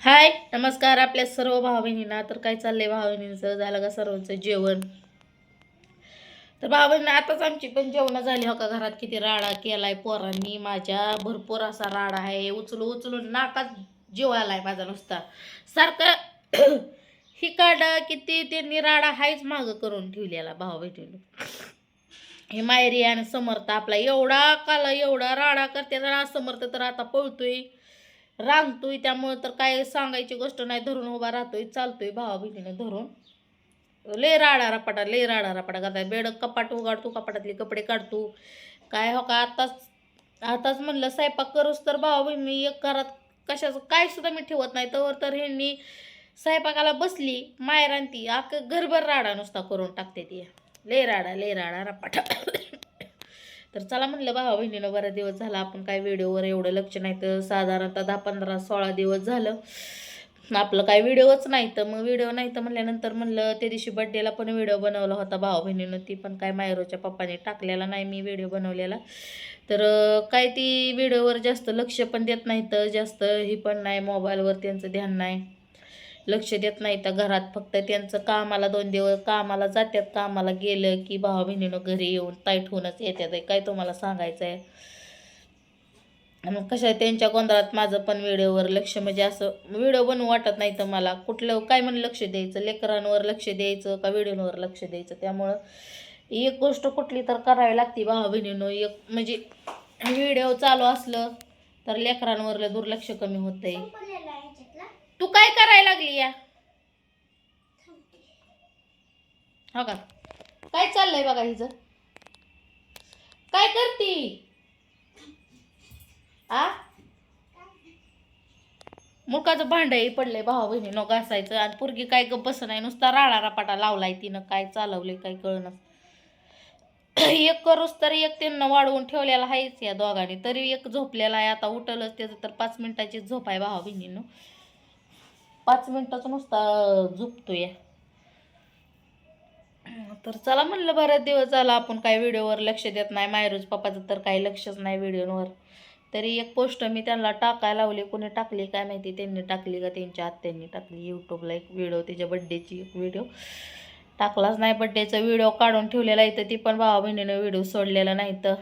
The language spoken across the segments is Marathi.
हाय नमस्कार आपल्या सर्व भाऊ बहिणींना तर काय चाललंय भाव बहिणींचं झालं का सर्वांचं जेवण? तर भाव बहिणी आताच आमची पण जेवणं झाली हो का घरात. किती राडा केलाय पोरांनी. माझ्या भरपूर असा राडा आहे. उचलू उचलून नाकात जीव आलाय माझा नुसता. सारखं ही काढ किती त्यांनी राडा हायच मागं करून ठेवलेला भाव बहिणीनं हे मायरी आणि समर्थ आपला एवढा काला एवढा राडा करते. ना समर्थ तर आता पळतोय. रांगतोय त्यामुळं तर काय सांगायची गोष्ट नाही. धरून उभा राहतोय चालतोय भावा बहिणीनं धरून. ले राडा रापाटा लय राडा रापाटा करताय. बेड कपाट उघडतो कपाटातले कपडे काढतो. काय हो का आताच आताच म्हणलं स्वयंपाक करूच तर भावा बहिणी एक घरात कशाचं काय सुद्धा मी ठेवत नाही. तर तर ह्यांनी स्वयंपाकाला बसली मायरान ती अख्खं घरभर राडा नुसता करून टाकते ती. लय राडा लय राडा रापाटा. तर चला म्हणलं भावा बहिणीनं बरा दिवस झाला आपण काय व्हिडिओवर एवढं लक्ष नाही तर साधारणतः दहा पंधरा सोळा दिवस झालं. आपलं काय व्हिडिओच नाही तर मग व्हिडिओ नाही तर म्हणल्यानंतर म्हणलं त्या दिवशी बड्डेला पण व्हिडिओ बनवला होता भाऊ बहिणीनं ती पण काय मायरोच्या पप्पाने टाकलेला नाही मी व्हिडिओ बनवलेला. तर काय ती व्हिडिओवर जास्त लक्ष पण देत नाही तर जास्त ही पण नाही मोबाईलवर त्यांचं ध्यान नाही. लक्ष देत नाही. तर घरात फक्त त्यांचं कामाला दोन दिवस कामाला जातात. कामाला गेलं की भावा बहिणीनं घरी येऊन ताईट होऊनच येतात. काय तुम्हाला सांगायचं आहे मग कशा आहे त्यांच्या गोंधळात माझं पण व्हिडिओवर लक्ष म्हणजे असं व्हिडिओ बनवू वाटत नाही तर मला. कुठलं काय म्हणून लक्ष द्यायचं? लेकरांवर लक्ष द्यायचं का व्हिडिओवर लक्ष द्यायचं? त्यामुळं एक गोष्ट कुठली तर करावी लागते भावा बहिणीनं. एक म्हणजे व्हिडिओ चालू असलं तर लेकरांवर दुर्लक्ष कमी होतंय. तू काय करायला हो का? काय चाललंय बघा हिचं? काय करती? आ? मुकाचं भांडही पडलंय भावा बहिणी नो घासायचं आणि पोरगी काय गप्प बस नाही नुसता राळा रापाटा लावलाय तिनं. काय चालवले काय कळणं एक करूस तर एक त्यांना वाढवून ठेवलेला आहेच या दोघांनी. तरी एक झोपलेला आहे. आता उठलच त्याचं तर पाच मिनिटाची झोप आहे भावा बहिणीनं. पाच मिनिटाचं नुसता झोपतोय. तर चला म्हणलं बऱ्याच दिवस झाला आपण काय व्हिडिओवर लक्ष देत नाही. मायरूज पप्पाचं तर काही लक्षच नाही व्हिडिओवर. तरी एक पोस्ट मी त्यांना टाकायला लावली. कोणी टाकली काय माहिती? त्यांनी टाकली का त्यांच्या आत्यांनी टाकली. यूट्यूबला एक व्हिडिओ त्याच्या बड्डेची एक व्हिडिओ टाकलाच नाही बड्डेचा व्हिडिओ काढून ठेवलेला आहे तर ती पण भावा बहिणीनं व्हिडिओ सोडलेला नाही तर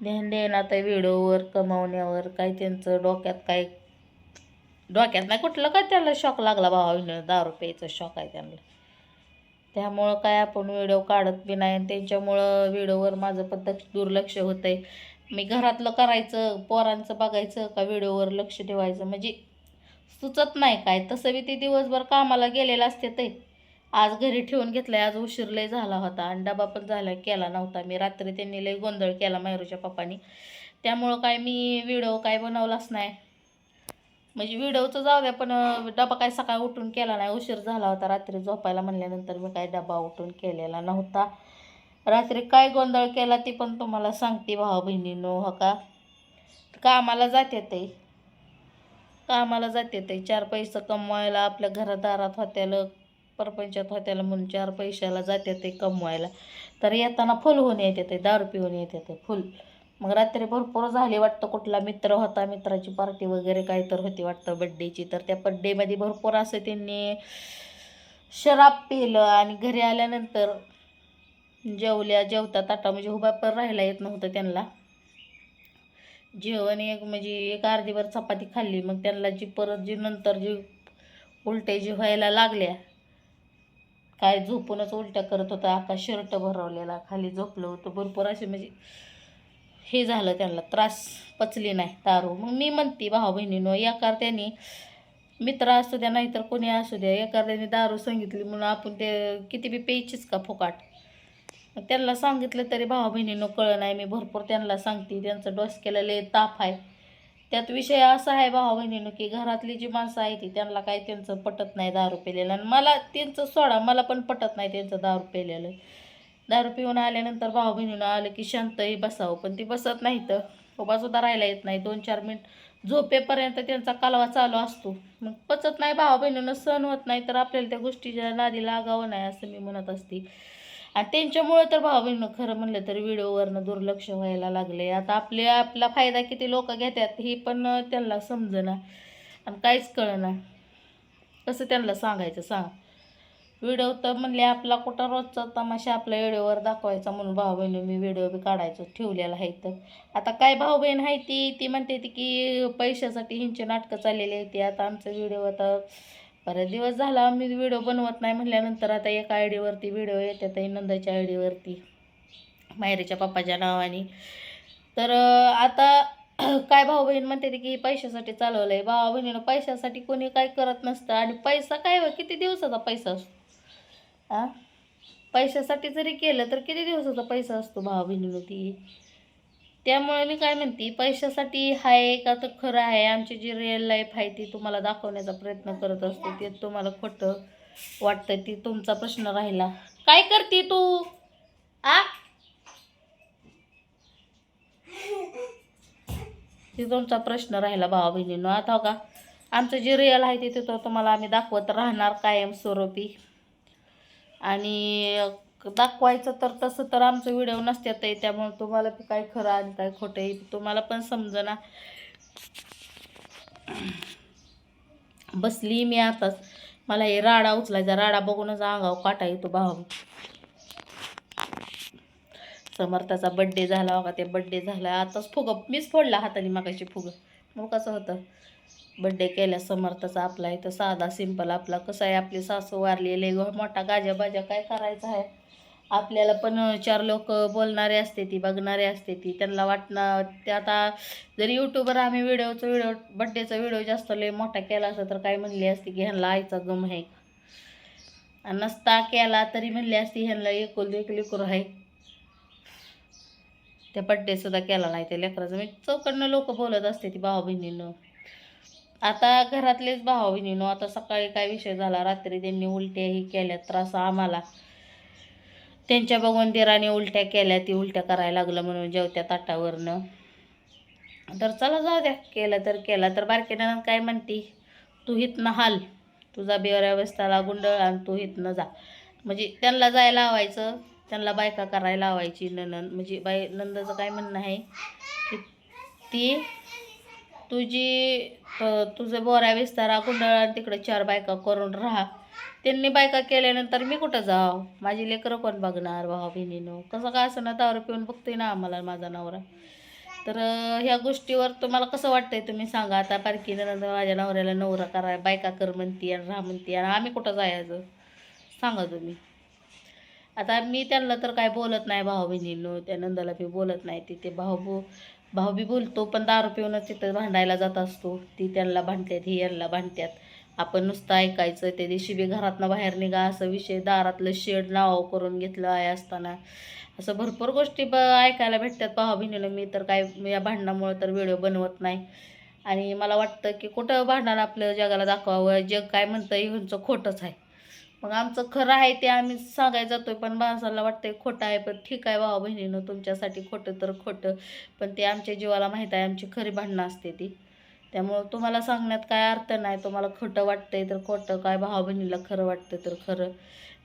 ध्यान देणं आता व्हिडिओवर कमावण्यावर. काय त्यांचं डोक्यात काय डोक्यात नाही कुठलं काय त्याला शॉक लागला भावा दारू प्यायचा शॉक आहे त्यांना. त्यामुळं काय आपण व्हिडिओ काढत बी नाही आणि त्यांच्यामुळं व्हिडिओवर माझं पण दुर्लक्ष होतं आहे मी घरातलं करायचं पोरांचं बघायचं का व्हिडिओवर लक्ष ठेवायचं? म्हणजे सुचत नाही काय. तसं बी ते दिवसभर कामाला गेलेलं असते ते. आज घरी ठेवून आहे आज उशीर लय झाला होता आणि डबा पण झाला केला नव्हता. मी रात्री त्यांनी लय गोंधळ केला मायरूच्या पप्पानी. त्यामुळं काय मी व्हिडिओ काय बनवलाच नाही. म्हणजे व्हिडिओचं जाऊ द्या पण डबा काय सकाळी उठून केला नाही. उशीर झाला होता रात्री झोपायला म्हणल्यानंतर मी काय डबा उठून केलेला नव्हता. रात्री काय गोंधळ केला ती पण तुम्हाला सांगते भावा बहिणीनो हो का? कामाला जाते ते. कामाला जाते ते. चार पैसे कमवायला आपल्या घरादारात होत्याला परपंचात होत्याला म्हणून चार पैशाला जाते ते कमवायला. तर येताना फुल होऊन येते ते दारू पिऊन येते ते फुल. मग रात्री भरपूर झाली वाटतं कुठला मित्र होता मित्राची पार्टी वगैरे काय तर होती वाटतं बड्डेची तर त्या बड्डेमध्ये भरपूर असं त्यांनी शराब पिलं आणि घरी आल्यानंतर जेवल्या जेवता ताटा म्हणजे उभा पण राहायला येत नव्हतं त्यांना. जेवण एक म्हणजे एक अर्धीवर चपाती खाल्ली. मग त्यांना जी परत जी नंतर जी उलट्या जी व्हायला लागल्या काय झोपूनच उलट्या करत होता. आकाश शर्ट भरवलेला खाली झोपलं होतं. भरपूर असे म्हणजे हे झालं त्यांना त्रास पचली नाही दारू. मग मी म्हणते भाऊ बहिणीनं एकार त्यांनी मित्र असू द्या नाहीतर कोणी असू द्या एखाद्याने दारू सांगितली म्हणून आपण ते किती बी प्यायचीच का फुकाट? मग त्यांना सांगितलं तरी भावा बहिणीनं कळलं नाही. मी भरपूर त्यांना सांगते त्यांचं डोसक्याला लय ताप आहे. त्यात विषय असा आहे भावा बहिणीनं की घरातली जी माणसं आहे ती त्यांना काय त्यांचं पटत नाही दारू पेलेलं आणि मला त्यांचं सोडा मला पण पटत नाही त्यांचं दारू पेलेलं दारू पिऊन आल्यानंतर भाऊ बहिणीनं आलं की शांतही बसावं पण ती बसत नाही तर उभा सुद्धा राहायला येत नाही. दोन चार मिनिट झोपेपर्यंत त्यांचा कालवा चालू असतो. मग पचत नाही भाऊ बहिणीनं सण होत नाही तर आपल्याला त्या गोष्टीच्या नादी लागावं नाही असं मी म्हणत असते. आणि त्यांच्यामुळं तर भाऊ बहिणं खरं म्हणलं तर व्हिडिओवरनं दुर्लक्ष व्हायला लागले आता आपले आपला फायदा किती लोक घेतात हे पण त्यांना समजेना आणि काहीच कळना कसं त्यांना सांगायचं सांग. व्हिडिओ तर म्हणले आपला कुठं रोजचा तमाशा आपल्या व्हिडिओवर दाखवायचा म्हणून भाऊ बहिणी मी व्हिडिओ बी काढायचो ठेवलेला आहे तर. आता काय भाऊ बहीण आहे ती ती म्हणते ती की पैशासाठी हिंचे नाटकं चाललेली आहे ती. आता आमचं व्हिडिओ आता बरेच दिवस झाला मी व्हिडिओ बनवत नाही म्हटल्यानंतर आता एका आय डीवरती व्हिडिओ येतात नंदाच्या आय डीवरती मायरीच्या पप्पाच्या नावाने. तर आता काय भाऊ बहीण म्हणते ती की पैशासाठी चालवलं आहे भाऊ बहिणीनं पैशासाठी कोणी काय करत नसतं आणि पैसा काय किती दिवसाचा पैसा असतो? आ पैशासाठी जरी केलं तर किती दिवसाचा पैसा असतो भाव बहिणीनं ती? त्यामुळे मी काय म्हणते पैशासाठी आहे का तर खरं आहे आमची जी रिअल लाईफ आहे ती तुम्हाला दाखवण्याचा प्रयत्न करत असते ते तुम्हाला खोटं वाटतं ती तुमचा प्रश्न राहिला. काय करते तू? आ? ती तुमचा प्रश्न राहिला भावा बहिणीनं आता हो का? आमचं जे रिअल आहे ते तिथं तुम्हाला आम्ही दाखवत राहणार कायमस्वरूपी आणि दाखवायचं तर तसं तर आमचं व्हिडिओ नसत्यात आहे त्यामुळे तुम्हाला काय खरं आणि काय खोटं आहे तुम्हाला पण समजना बसली मी आताच मला हे राडा उचलायचा राडा बघूनच अंगाव काटा येतो भाव समर्थाचा बड्डे झाला बघा ते बड्डे झाला. आताच फुगं मीच फोडला हाताने मागाशी फुगं. मग कसं होतं? बड्डे केल्या समर्थाचा आपला इथं साधा सिंपल आपला कसं आहे? आपली सासू वारलेले मोठा गाज्या बाज्या काय करायचा आहे? आपल्याला पण चार लोक बोलणारे असते ती बघणारे असते ती. त्यांना वाटणं ते आता जरी यूट्यूबवर आम्ही व्हिडिओचा व्हिडिओ बड्डेचा व्हिडिओ जास्त लय मोठा केला असता तर काय म्हणली असती की ह्यांना आईचा गम आहे आणि नसता केला तरी म्हणली असती ह्यांना एकुल एक करू आहे. त्या बड्डेसुद्धा केला नाही त्या लेकराचं. मी चौकडनं लोक बोलत असते ती भाऊ बहिणीनं आता घरातलेच भाव बहिणीनो आता सकाळी काय विषय झाला? रात्री त्यांनी उलट्याही केल्या त्रास आम्हाला. त्यांच्या बघून दिराने उलट्या केल्या ती उलट्या करायला लागलं म्हणून जेवत्या ताटावरनं. तर चला जाऊ द्या केलं तर केला. तर बारकेनं काय म्हणती? तू हितनं हाल. तुझा बेवऱ्यावस्थाला गुंडळ आणि तू हितनं जा. म्हणजे त्यांना जायला लावायचं त्यांना बायका करायला लावायची ननन म्हणजे बाई नंदाचं काय म्हणणं आहे? की ती तुझी त- तुझं बोऱ्या विस्तारा गुंडळ आणि तिकडे चार बायका करून राहा. त्यांनी बायका केल्यानंतर मी कुठं जाव माझी लेकरं कोण बघणार भावा बहिणीनं. कसं काय असं ना दारू पिऊन बघतोय ना आम्हाला माझा नवरा. तर ह्या गोष्टीवर तुम्हाला कसं वाटतंय तुम्ही सांगा. आता पारखीनं नंतर माझ्या नवऱ्याला नवरा करा बायका कर म्हणती आणि राहा म्हणती आणि आम्ही कुठं जायचं? सांगा तुम्ही. आता मी त्यांना तर काय बोलत नाही भाऊ बहिणीनं. त्या नंदाला बी बोलत नाही. तिथे भाऊ भाऊ बी बोलतो पण दारू पिऊनच तिथं भांडायला जात असतो. ती त्यांना भांडतात ही यांना भांडतात आपण नुसतं ऐकायचं त्या दिवशी बी घरातनं बाहेर निघा असं विषय दारातलं शेड नाव करून घेतलं आहे असताना. असं भरपूर गोष्टी ब ऐकायला भेटतात भाऊ बहिणीनं मी तर काय या भांडणामुळं तर व्हिडिओ बनवत नाही. आणि मला वाटतं की कुठं भांडण आपलं जगाला दाखवावं जग काय म्हणतं इव्हनचं खोटंच आहे. मग आमचं खरं आहे ते आम्ही सांगायला जातोय पण माणसाला वाटतंय खोटं आहे पण ठीक आहे भावा बहिणीनं तुमच्यासाठी खोटं तर खोटं पण ते आमच्या जीवाला माहीत आहे आमची खरी भांडणं असते ती. त्यामुळं तुम्हाला सांगण्यात काय अर्थ नाही तुम्हाला खोटं वाटतंय तर खोटं काय भावा बहिणीला खरं वाटतं तर खरं.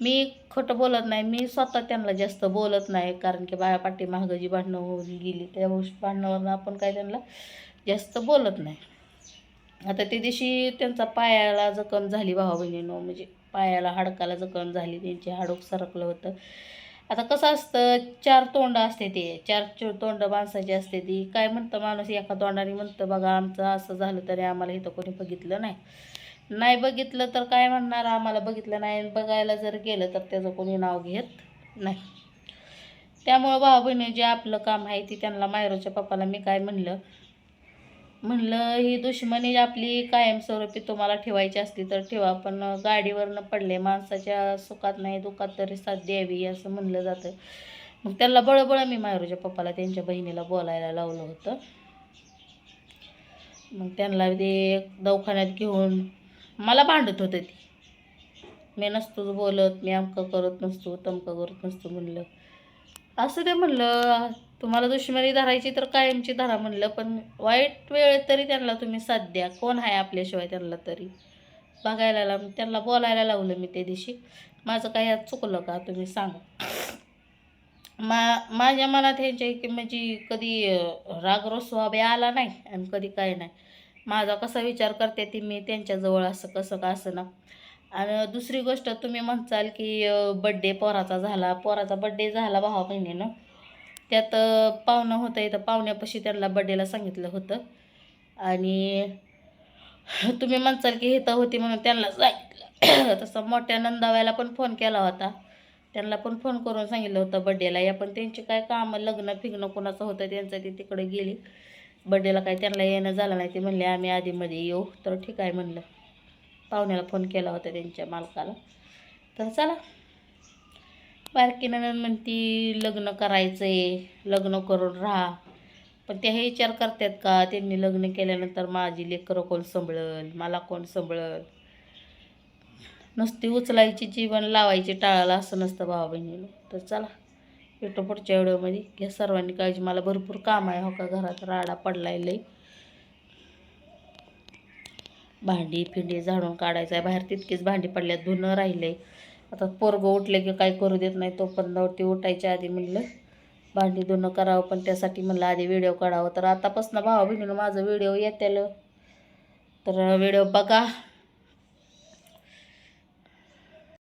मी खोटं बोलत नाही मी स्वतः त्यांना जास्त बोलत नाही कारण की बाया पाठीमागं जी भांडणं होऊन गेली त्या भांडणावरनं आपण काय त्यांना जास्त बोलत नाही. आता ते दिवशी त्यांचा पायाला जखम झाली भावा बहिणीनं म्हणजे पायाला हाडकाला जखम झाली त्यांची हाडूक सरकलं होतं. आता कसं असतं चार तोंड असते ते. चार चो तोंड माणसाची असते ती. काय म्हणतं माणूस एका तोंडाने म्हणतं बघा आमचं असं झालं तरी आम्हाला इथं कोणी बघितलं नाही. नाही बघितलं तर काय म्हणणार आम्हाला बघितलं नाही. आणि बघायला जर गेलं तर त्याचं कोणी नाव घेत नाही. त्यामुळं भाऊ बहिणी जे आपलं काम आहे ती त्यांना मायरोच्या पप्पाला मी काय म्हणलं म्हणलं ही दुश्मनी आपली कायमस्वरूपी तुम्हाला ठेवायची असली तर ठेवा पण गाडीवरनं पडले माणसाच्या सुखात नाही दुखात तरी साथ द्यावी असं म्हणलं जातं. मग त्याला बळबळ मी मायरूच्या पप्पाला त्यांच्या बहिणीला बोलायला लावलं होतं. मग त्यांना ते दवाखान्यात घेऊन मला भांडत होते ती. मी नसतोच बोलत मी अमकं करत नसतो तमकं करत नसतो म्हणलं. असं ते म्हणलं तुम्हाला दुश्मनी धरायची तर कायमची धरा म्हणलं पण वाईट वेळ तरी त्यांना तुम्ही साथ द्या. कोण आहे आपल्याशिवाय त्यांना तरी? बघायला लाव त्यांना बोलायला लावलं मी त्या दिवशी. माझं काही यात चुकलं का तुम्ही सांगा. मा माझ्या मनात ह्यांच्या की म्हणजे कधी राग रोसवा आला नाही आणि कधी काय नाही. माझा कसा विचार करते ती मी त्यांच्याजवळ असं कसं का असं ना. आणि दुसरी गोष्ट तुम्ही म्हणचाल की बड्डे पोराचा झाला. पोराचा बड्डे झाला भावा बहिणीनं. त्यात पाहुणं होतं इथं पाहुण्यापाशी त्यांना बड्डेला सांगितलं होतं. आणि तुम्ही म्हणचाल की इथं होती म्हणून त्यांना सांगितलं. तसं मोठ्या नंदाव्याला पण फोन केला होता. त्यांना पण फोन करून सांगितलं होतं बड्डेला या पण त्यांची काय कामं लग्न फिग्न कोणाचं होतं त्यांचं ती तिकडे गेली. बड्डेला काय त्यांना येणं झालं नाही. ते म्हणले आम्ही आधीमध्ये येऊ. तर ठीक आहे म्हणलं. पाहुण्याला फोन केला होता त्यांच्या मालकाला. तर चला. बारकी म्हणती लग्न करायचं आहे लग्न करून राहा. पण त्या हे विचार करतात का त्यांनी लग्न केल्यानंतर माझी लेकरं कोण सांभाळल मला कोण सांभाळल? नुसती उचलायची जीवन लावायची टाळाला असं नसतं भावा बहिणीनं तर चला भेटू पुढच्या व्हिडिओमध्ये. घ्या सर्वांनी काळजी. मला भरपूर काम आहे हो का? घरात राडा पडलाय लई. भांडी फिंडी झाडून काढायचं आहे बाहेर तितकीच भांडी पडल्यात धुणं राहिलंय. आता पोरगं उठले की काय करू देत नाही तोपर्यंत ती उठायच्या आधी म्हणलं भांडी धुणं करावं पण त्यासाठी म्हणलं आधी व्हिडिओ काढावं. तर आतापासून भावा बहिणीनं माझं व्हिडिओ येतेलं. तर व्हिडिओ बघा.